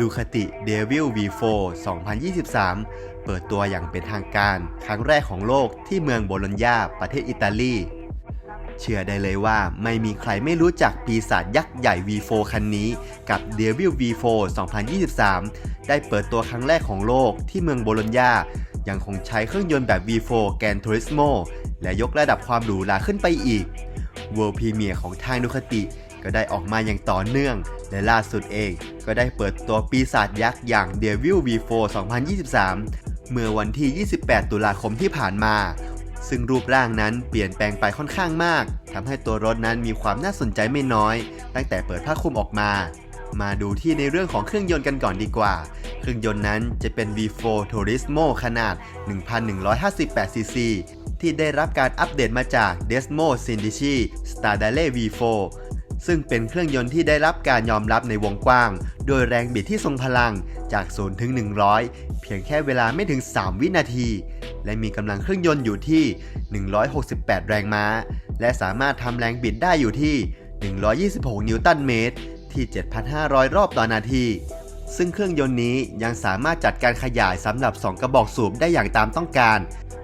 ดูคติ Devil V4 2023 เปิดตัวอย่างเป็นทางการครั้งแรกของโลกที่เมืองโบโลญญาประเทศอิตาลี เชื่อได้เลยว่าไม่มีใครไม่รู้จักปีศาจยักษ์ใหญ่ V4 คันนี้กับ Devil V4 2023 ได้เปิดตัวครั้งแรกของโลกที่เมืองโบโลญญายังคงใช้เครื่องยนต์แบบ V4 แกน Turismo และยกระดับความหรูหราขึ้นไปอีก World Premiere ของทางดูคติ ก็ได้ออกมาอย่างต่อเนื่อง และล่าสุดเองก็ได้เปิดตัวปีศาจยักษ์อย่าง Devil V4 2023 เมื่อวันที่ 28 ตุลาคมที่ผ่านมา ซึ่งรูปร่างนั้นเปลี่ยนแปลงไปค่อนข้างมาก ทำให้ตัวรถนั้นมีความน่าสนใจไม่น้อย ตั้งแต่เปิดผ้าคลุมออกมา มาดูที่ในเรื่องของเครื่องยนต์กันก่อนดีกว่า เครื่องยนต์นั้นจะเป็น V4 Turismo ขนาด 1,158 cc ที่ได้รับการอัปเดตมาจาก Desmo Sindici Stradale V4 ซึ่งเป็นเครื่องยนต์ที่ได้รับการยอมรับในวงกว้าง โดยแรงบิดที่ทรงพลังจาก 0 ถึง 100 เพียงแค่เวลาไม่ถึง 3 วินาที และมีกำลังเครื่องยนต์อยู่ที่ 168 แรงม้า และสามารถทำแรงบิดได้อยู่ที่ 126 นิวตันเมตร ที่ 7,500 รอบต่อนาที ซึ่งเครื่องยนต์นี้ยังสามารถจัดการขยายสำหรับ 2 กระบอกสูบได้อย่างตามต้องการ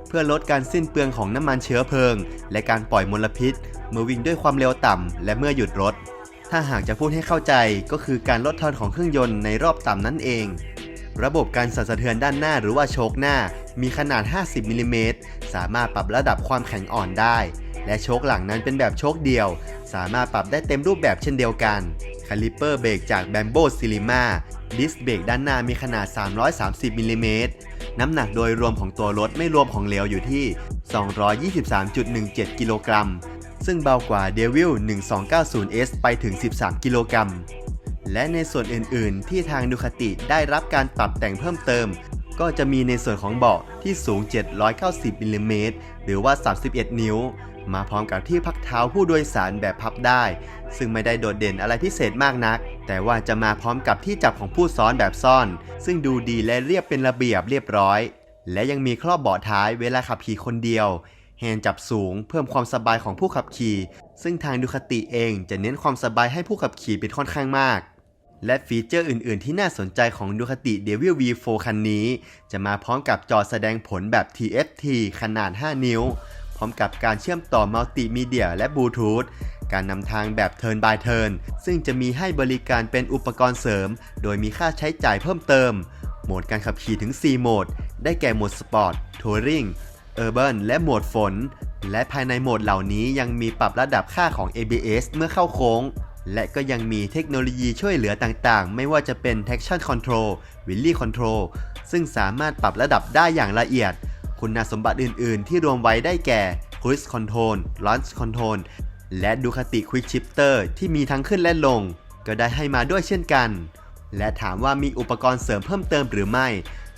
เพื่อลดการสิ้นเปลืองของน้ำมันเชื้อเพลิง และการปล่อยมลพิษ เมื่อวิ่งด้วยความเร็วต่ำ และเมื่อหยุดรถ ถ้าหากจะพูดให้เข้าใจก็คือการลดทอนของเครื่องยนต์ในรอบต่ำนั่นเอง ระบบการสั่นสะเทือนด้านหน้าหรือว่าโชคหน้า มีขนาด 50มิลลิเมตรสามารถปรับระดับความแข็งอ่อนได้ และโชคหลังนั้นเป็นแบบโชคเดียว สามารถปรับได้เต็มรูปแบบเช่นเดียวกันคาลิเปอร์เบรกจาก b a m b o s i l i m a ดิสเบรกด้านหน้ามีขนาด 330มิลลิเมตรน้ำหนักโดยรวมของตัวรถไม่รวมของเหลวอยู่ที่ 223.17 กิโลกรัม ซึ่งเบากว่า Devil 1290S ไปถึง 13 กิโลกรัม และในส่วนอื่นๆ ที่ทางดูคาติได้รับการปรับแต่งเพิ่มเติม ก็จะมีในส่วนของเบาะที่สูง 790มิลลิเมตรหรือว่า 31 นิ้ว มาพร้อมกับที่พักเท้าผู้โดยสารแบบพับได้ ซึ่งไม่ได้โดดเด่นอะไรพิเศษมากนัก แต่ว่าจะมาพร้อมกับที่จับของผู้ซ้อนแบบซ่อน ซึ่งดูดีและเรียบเป็นระเบียบเรียบร้อย และยังมีครอบเบาะท้ายเวลาขับขี่คนเดียว แฮนด์จับสูงเพิ่มความสบายของผู้ขับขี่ ซึ่งทางดูคติเองจะเน้นความสบายให้ผู้ขับขี่เป็นค่อนข้างมาก และฟีเจอร์อื่น ๆ ที่น่าสนใจของดูคติ Devil V4 คันนี้ จะมาพร้อมกับจอแสดงผลแบบ TFT ขนาด 5 นิ้ว พร้อมกับการเชื่อมต่อมัลติมีเดียและบลูทูธการนำทางแบบ Turn by Turn ซึ่งจะมีให้บริการเป็นอุปกรณ์เสริม โดยมีค่าใช้จ่ายเพิ่มเติม โหมดการขับขี่ถึง 4 โหมด ได้แก่โหมดสปอร์ตทัวริง เออร์บิและโหมดฝน และภายในโหมดเหล่านี้ยังมีปรับระดับค่าของ ABS เมื่อเข้าโค้ง และก็ยังมีเทคโนโลยีช่วยเหลือต่างๆ ไม่ว่าจะเป็น traction control wheelie control ซึ่งสามารถปรับระดับได้อย่างละเอียด คุณสมบัติอื่นๆ ที่รวมไว้ได้แก่ cruise control launch control และ Ducati quick shifter ที่มีทั้งขึ้นและลง ก็ได้ให้มาด้วยเช่นกัน และถามว่ามีอุปกรณ์เสริมเพิ่มเติมหรือไม่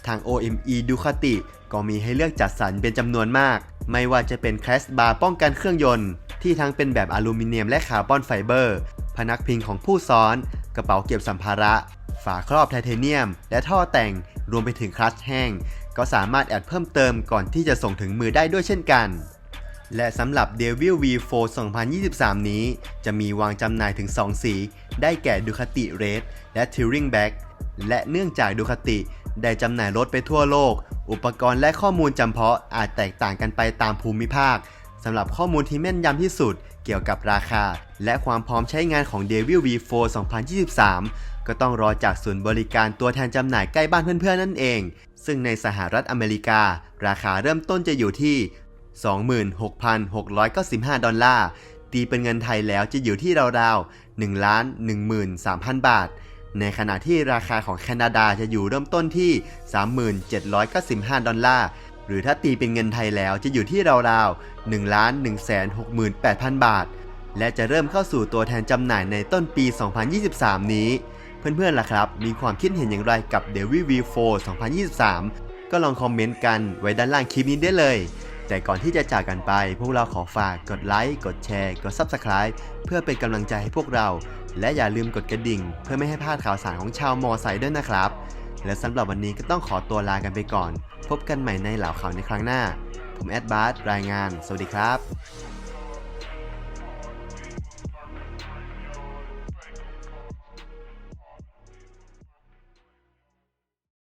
ทาง OME Ducati ก็มีให้เลือกจัดสรรเป็นจำนวนมาก ไม่ว่าจะเป็นแคสบาร์ป้องกันเครื่องยนต์ ที่ทั้งเป็นแบบอลูมิเนียมและคาร์บอนไฟเบอร์ พนักพิงของผู้ซ้อน กระเป๋าเก็บสัมภาระ ฝาครอบไทเทเนียม และท่อแต่ง รวมไปถึงคลัตช์แห้ง ก็สามารถแอดเพิ่มเติมก่อนที่จะส่งถึงมือได้ด้วยเช่นกันและสำหรับ Devil V4 2023 นี้ จะมีวางจำหน่ายถึง 2 สี ได้แก่ Ducati Red และ Touring Black และเนื่องจาก Ducati ได้จำหน่ายรถไปทั่วโลก อุปกรณ์และข้อมูลจำเพาะอาจแตกต่างกันไปตามภูมิภาคสำหรับข้อมูลที่แม่นยำที่สุดเกี่ยวกับราคา และความพร้อมใช้งานของ Devil V4 2023 ก็ต้องรอจากศูนย์บริการตัวแทนจำหน่ายใกล้บ้านเพื่อนๆนั่นเอง ซึ่งในสหรัฐอเมริกา ราคาเริ่มต้นจะอยู่ที่ 26,695 ดอลลาร์ ตีเป็นเงินไทยแล้วจะอยู่ที่ราวๆ1ล้าน13,000 บาท ในขณะที่ราคาของแคนาดาจะอยู่เริ่มต้นที่ 3795 ดอลลาร์ หรือถ้าตีเป็นเงินไทยแล้วจะอยู่ที่ราวๆ1ล้าน168,000 บาท และจะเริ่มเข้าสู่ตัวแทนจำหน่ายในต้นปี 2023 นี้ เพื่อนๆล่ะครับ มีความคิดเห็นอย่างไรกับ Devil V4 2023 ก็ลองคอมเมนต์กันไว้ด้านล่างคลิปนี้ได้เลย แต่ก่อนที่จะจากกันไป พวกเราขอฝากกดไลค์กดแชร์กด Subscribe เพื่อเป็นกำลังใจให้พวกเรา และอย่าลืมกดกระดิ่ง เพื่อไม่ให้พลาดข่าวสารของชาวมอไซค์ด้วยนะครับ และสำหรับวันนี้ก็ต้องขอตัวลากันไปก่อน พบกันใหม่ในเหล่าข่าวในครั้งหน้า ผมแอดบาร์รายงาน สวัสดีครับ